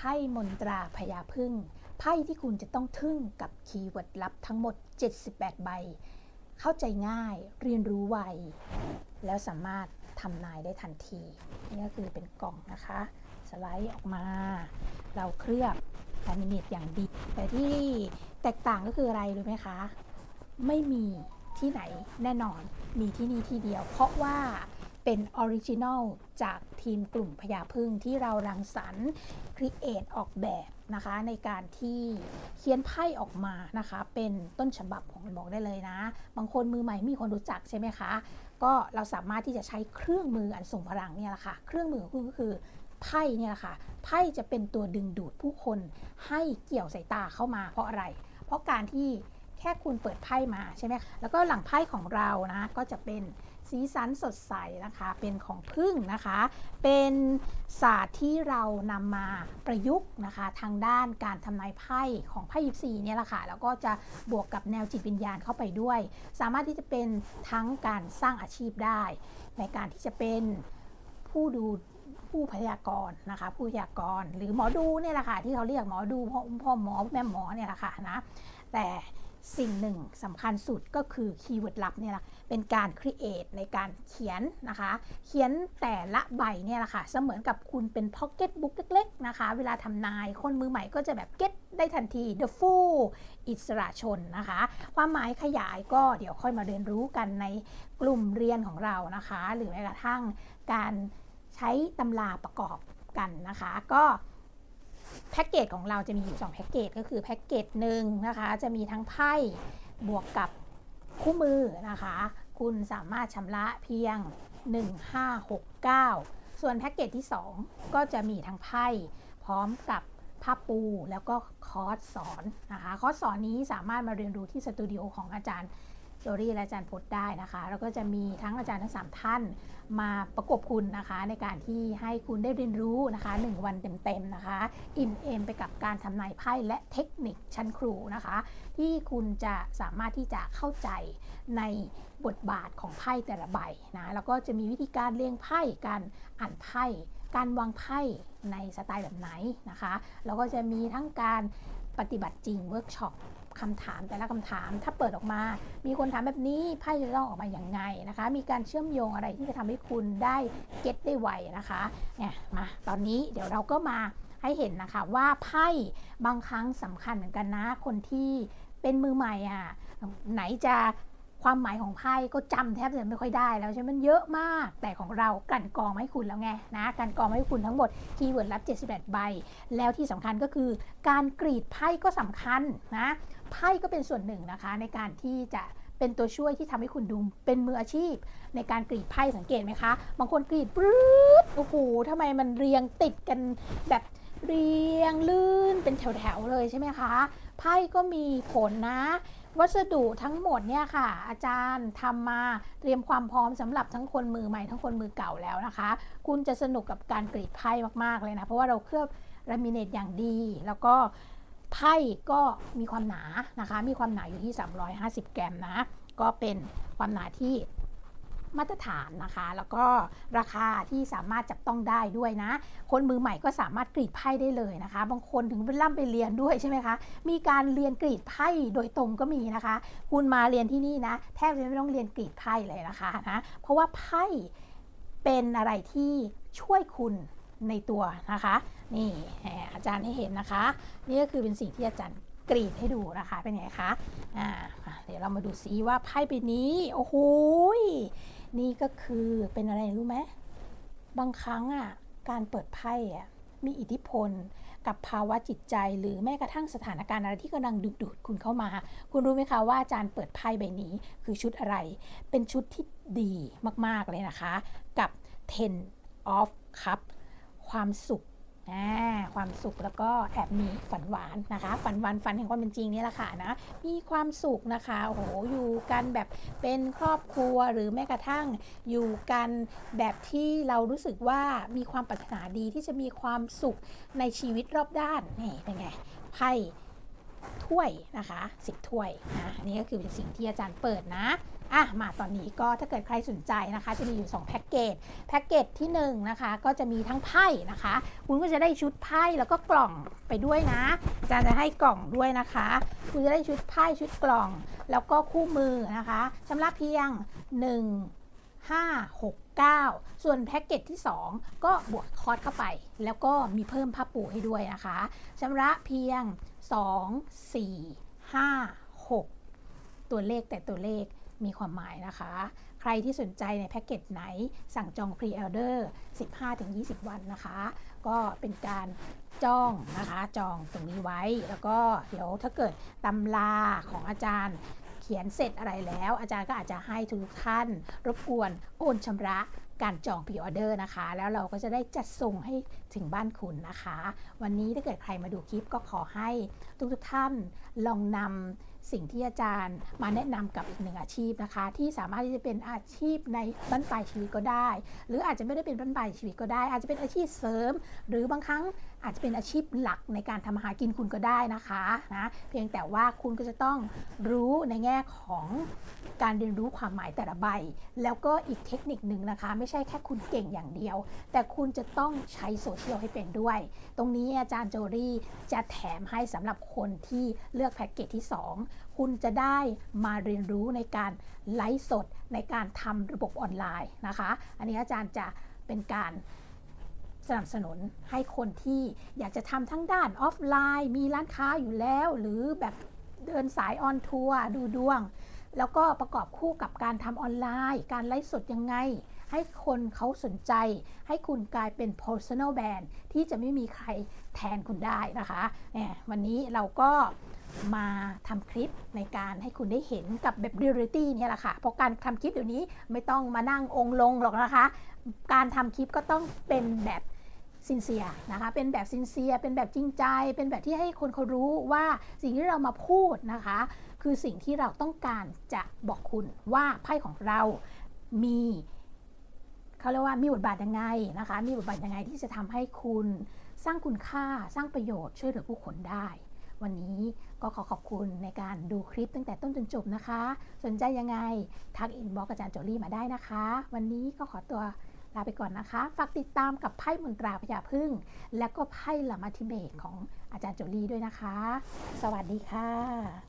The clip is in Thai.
ไพ่มนตราพญาพึ่งไพ่ที่คุณจะต้องทึ่งกับคีย์เวิร์ดลับทั้งหมด 78 ใบ เข้าใจง่ายเรียนรู้ไว แล้วสามารถทำนายได้ทันที นี่ก็คือเป็นกล่องนะคะ สไลด์ออกมา เราเคลือบลมิเนตอย่างดี แต่ที่แตกต่างก็คืออะไรรู้ไหมคะ ไม่มีที่ไหนแน่นอนมีที่นี่ที่เดียว เพราะว่า เป็นออริจินอลจากทีมกลุ่มพญาพึ่งที่เรารังสรรค์ครีเอทออกแบบนะคะในการที่เขียนไพ่ออกมานะคะ เป็นต้นฉบับของบอกได้เลยนะ บางคนมือใหม่มีคนรู้จักใช่ไหมคะ ก็เราสามารถที่จะใช้เครื่องมืออันทรงพลังเนี่ยแหละค่ะ เครื่องมือของคุณก็คือไพ่เนี่ยแหละค่ะไพ่จะเป็นตัวดึงดูดผู้คนให้เกี่ยวสายตาเข้ามาเพราะอะไร เพราะการที่แค่คุณเปิดไพ่มาใช่ไหมแล้วก็หลังไพ่ของเรานะก็จะเป็น สีสันสดใสนะคะเป็นของพึ่งนะคะ เป็นศาสตร์ที่เรานำมาประยุกต์นะคะ ทางด้านการทำนายไพ่ของไพ่ยิปซีเนี่ยแหละค่ะแล้วก็จะบวกกับแนวจิตวิญญาณเข้าไปด้วย สามารถที่จะเป็นทั้งการสร้างอาชีพได้ ในการที่จะเป็นผู้ดูผู้พยากรณ์นะคะผู้พยากรณ์หรือหมอดูเนี่ยแหละค่ะที่เขาเรียกหมอดูพ่อพ่อหมอแม่หมอเนี่ยแหละค่ะนะแต่ สิ่งหนึ่งสำคัญสุดก็คือคีย์เวิร์ดลับเนี่ยแหละเป็นการครีเอทในการเขียนนะคะ เขียนแต่ละใบเนี่ยแหละค่ะเสมือนกับคุณเป็นพ็อกเก็ตบุ๊กเล็ก ๆ นะคะ เวลาทำนายคนมือใหม่ก็จะแบบเก็ตได้ทันที the full อิสระชนนะคะ ความหมายขยายก็เดี๋ยวค่อยมาเรียนรู้กันในกลุ่มเรียนของเรานะคะ หรือแม้กระทั่งการใช้ตำราประกอบกันนะคะ ก็ แพ็กเกจของเราจะมีอยู่2แพ็กเกจก็คือแพ็กเกจหนึ่งนะคะจะมีทั้งไพ่บวกกับคู่มือนะคะ คุณสามารถชำระเพียง 1569 ส่วนแพ็กเกจที่ 2 ก็จะมีทั้งไพ่พร้อมกับผ้าปูแล้วก็คอร์สสอนนะคะ คอร์สสอนนี้สามารถมาเรียนรู้ที่สตูดิโอของอาจารย์ โจรี่และอาจารย์พจน์ได้นะคะ แล้วก็จะมีทั้งอาจารย์ทั้ง 3 ท่านมาประกบคุณนะคะ ในการที่ให้คุณได้เรียนรู้นะคะ 1 วันเต็มๆนะคะ อิ่มเอมไปกับการทำนายไพ่และเทคนิคชั้นครูนะคะ ที่คุณจะสามารถที่จะเข้าใจในบทบาทของไพ่แต่ละใบนะแล้วก็จะมีวิธีการเรียงไพ่การอ่านไพ่การวางไพ่ในสไตล์แบบไหนนะคะแล้วก็จะมีทั้งการปฏิบัติจริงเวิร์กช็อป คำถามแต่ละคำถาม ถ้าเปิดออกมา มีคนถามแบบนี้ไพ่จะต้องออกมาอย่างไงนะคะ มีการเชื่อมโยงอะไรที่จะทำให้คุณได้เก็ตได้ไวนะคะเนี่ยมาตอนนี้เดี๋ยวเราก็มาให้เห็นนะคะว่าไพ่บางครั้งสำคัญเหมือนกันนะคนที่เป็นมือใหม่อะไหนจะ ความหมายของไพ่ก็จำแทบจะไม่ค่อยได้แล้วใช่ไหมมันเยอะมาก แต่ของเรากันกรองมาให้คุณแล้วไงนะกันกรองมาให้คุณทั้งหมดคีย์เวิร์ดรับ 78 ใบ แล้วที่สำคัญก็คือ การกรีดไพ่ก็สำคัญนะไพ่ก็เป็นส่วนหนึ่งนะคะในการที่จะเป็นตัวช่วยที่ทำให้คุณดูเป็นมืออาชีพ ในการกรีดไพ่สังเกตไหมคะ บางคนกรีดปื๊ดโอ้โหทำไมมันเรียงติดกันแบบเรียงลื่นเป็นแถวๆเลยใช่ไหมคะไพ่ก็มีผลนะ วัสดุทั้งหมดเนี่ยค่ะ อาจารย์ทำมาเตรียมความพร้อมสำหรับทั้งคนมือใหม่ทั้งคนมือเก่าแล้วนะคะ คุณจะสนุกกับการกรีดไพ่มากๆเลยนะ เพราะว่าเราเคลือบลามิเนตอย่างดี แล้วก็ไพ่ก็มีความหนานะคะ มีความหนาอยู่ที่ 350 แกรมนะ ก็เป็นความหนาที่ มาตรฐานนะคะ แล้วก็ราคาที่สามารถจับต้องได้ด้วยนะ คนมือใหม่ก็สามารถกรีดไพ่ได้เลยนะคะ บางคนถึงเป็นล่ำไปเรียนด้วยใช่ไหมคะ มีการเรียนกรีดไพ่โดยตรงก็มีนะคะ คุณมาเรียนที่นี่นะ แทบจะไม่ต้องเรียนกรีดไพ่เลยนะคะนะ เพราะว่าไพ่เป็นอะไรที่ช่วยคุณในตัวนะคะ นี่อาจารย์ให้เห็นนะคะ นี่ก็คือเป็นสิ่งที่อาจารย์กรีดให้ดูนะคะเป็นไงคะ อ่า เดี๋ยวเรามาดูซิว่าไพ่ใบนี้ โอ้โห นี่ก็คือเป็นอะไรรู้ไหมบางครั้งอะการเปิดไพ่อะมีอิทธิพลกับภาวะจิตใจหรือแม้กระทั่งสถานการณ์อะไรที่กำลังดึงดูดคุณเข้ามา คุณรู้ไหมคะว่าอาจารย์เปิดไพ่ใบนี้คือชุดอะไร เป็นชุดที่ดีมาก ๆ เลยนะคะ กับ ten of cup ความสุข ความสุขแล้วก็แอบมีฝันหวานนะคะ ฝันหวานฝันแห่งความเป็นจริงนี่แหละค่ะนะมีความสุขนะคะโอ้โหอยู่กันแบบเป็นครอบครัวหรือแม้กระทั่งอยู่กันแบบที่เรารู้สึกว่ามีความปรารถนาดีที่จะมีความสุขในชีวิตรอบด้านนี่เป็นไงไพ่ถ้วยนะคะสิบถ้วยนะนี่ก็คือเป็นสิ่งที่อาจารย์เปิดนะ อะมาตอนนี้ก็ถ้าเกิดใครสนใจนะคะ จะมีอยู่ 2 แพ็กเกจ แพ็กเกจที่1นะคะก็จะมีทั้งไพ่นะคะ คุณก็จะได้ชุดไพ่แล้วก็กล่องไปด้วยนะอาจารย์จะให้กล่องด้วยนะคะ คุณจะได้ชุดไพ่ชุดกล่อง แล้วก็คู่มือนะคะชำระเพียง 1 5 6 9 ส่วนแพ็กเกจที่ 2 ก็บวกคอร์สเข้าไป แล้วก็มีเพิ่มผ้าปูให้ด้วยนะคะชำระเพียง 2 4 5 6 ตัวเลขแต่ตัวเลข มีความหมายนะคะ ใครที่สนใจในแพ็กเกจไหนสั่งจองพรีออเดอร์15-20 วันนะคะ ก็เป็นการจองนะคะจองตรงนี้ไว้ แล้วก็เดี๋ยวถ้าเกิดตำราของอาจารย์เขียนเสร็จอะไรแล้ว อาจารย์ก็อาจจะให้ทุกท่าน รบกวนโอนชำระการจองพรีออเดอร์นะคะ แล้วเราก็จะได้จัดส่งให้ถึงบ้านคุณนะคะ วันนี้ถ้าเกิดใครมาดูคลิปก็ขอให้ทุกๆท่านลองนำ สิ่งที่อาจารย์มาแนะนำกับอีกหนึ่งอาชีพนะคะ ที่สามารถที่จะเป็นอาชีพในบั้นปลายชีวิตก็ได้ หรืออาจจะไม่ได้เป็นบั้นปลายชีวิตก็ได้ อาจจะเป็นอาชีพเสริม หรือบางครั้งอาจจะเป็นอาชีพหลักในการทำอาหากินคุณก็ได้นะคะนะเพียงแต่ว่าคุณก็จะต้องรู้ในแง่ของการเรียนรู้ความหมายแต่ละใบ แล้วก็อีกเทคนิคหนึ่งนะคะ ไม่ใช่แค่คุณเก่งอย่างเดียว แต่คุณจะต้องใช้โซเชียลให้เป็นด้วย ตรงนี้อาจารย์โจรี่จะแถมให้สำหรับคนที่เลือกแพ็กเกจที่ 2คุณจะได้มาเรียนรู้ในการไลฟ์สดในการทำระบบออนไลน์นะคะ อันนี้อาจารย์จะเป็นการสนับสนุนให้คนที่อยากจะทำทั้งด้านออฟไลน์ มีร้านค้าอยู่แล้ว หรือแบบเดินสายออนทัวร์ดูดวง แล้วก็ประกอบคู่กับการทำออนไลน์ การไลฟ์สดยังไง ให้คนเขาสนใจ ให้คุณกลายเป็น personal brand ที่จะไม่มีใครแทนคุณได้นะคะเนี่ยวันนี้เราก็ มาทำคลิปในการให้คุณได้เห็นกับแบบเรียลิตี้เนี่ยแหละค่ะ เพราะการทำคลิปเดี๋ยวนี้ไม่ต้องมานั่งองค์ลงหรอกนะคะ การทำคลิปก็ต้องเป็นแบบซินเซียนะคะ เป็นแบบซินเซีย เป็นแบบจริงใจ เป็นแบบที่ให้คนเขารู้ว่าสิ่งที่เรามาพูดนะคะ คือสิ่งที่เราต้องการจะบอกคุณว่าไพ่ของเรามีเขาเรียกว่ามีบทบาทยังไงนะคะ มีบทบาทยังไงที่จะทำให้คุณสร้างคุณค่าสร้างประโยชน์ช่วยเหลือผู้คนได้ วันนี้ก็ขอขอบคุณในการดูคลิปตั้งแต่ต้นจนจบนะคะ สนใจยังไง ทักอินบ็อกอาจารย์โจลี่มาได้นะคะ วันนี้ก็ขอตัวลาไปก่อนนะคะ ฝากติดตามกับไพ่มนตราพญาพึ่ง และก็ไพ่ลามาทิเบกของอาจารย์โจลี่ด้วยนะคะ สวัสดีค่ะ